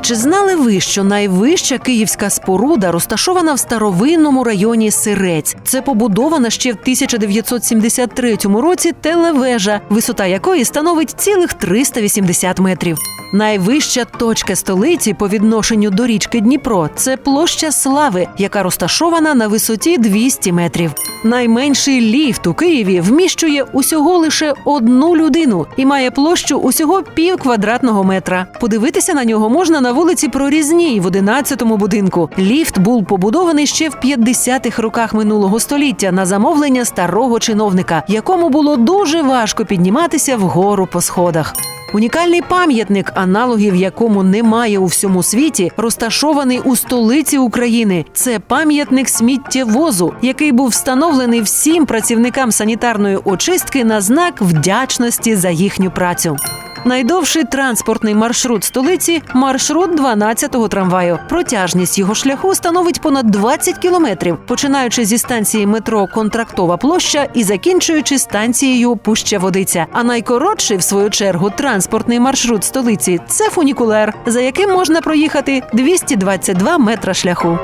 Чи знали ви, що найвища київська споруда розташована в старовинному районі Сирець? Це побудована ще в 1973 році телевежа, висота якої становить цілих 380 метрів. Найвища точка столиці по відношенню до річки Дніпро це площа Слави, яка розташована на висоті 200 метрів. Найменший ліфт у Києві вміщує усього лише одну людину і має площу усього пів квадратного метра. Подивитися на нього можна на вулиці Прорізній в 11-му будинку. Ліфт був побудований ще в 50-х роках минулого століття на замовлення старого чиновника, якому було дуже важко підніматися вгору по сходах. Унікальний пам'ятник, аналогів якому немає у всьому світі, розташований у столиці України. Це пам'ятник сміттєвозу, який був встановлений всім працівникам санітарної очистки на знак вдячності за їхню працю. Найдовший транспортний маршрут столиці маршрут 12-го трамваю. Протяжність його шляху становить понад 20 кілометрів, починаючи зі станції метро Контрактова площа і закінчуючи станцією Пуща Водиця. А найкоротший, в свою чергу, транспортний маршрут столиці це фунікулер, за яким можна проїхати 222 метра шляху.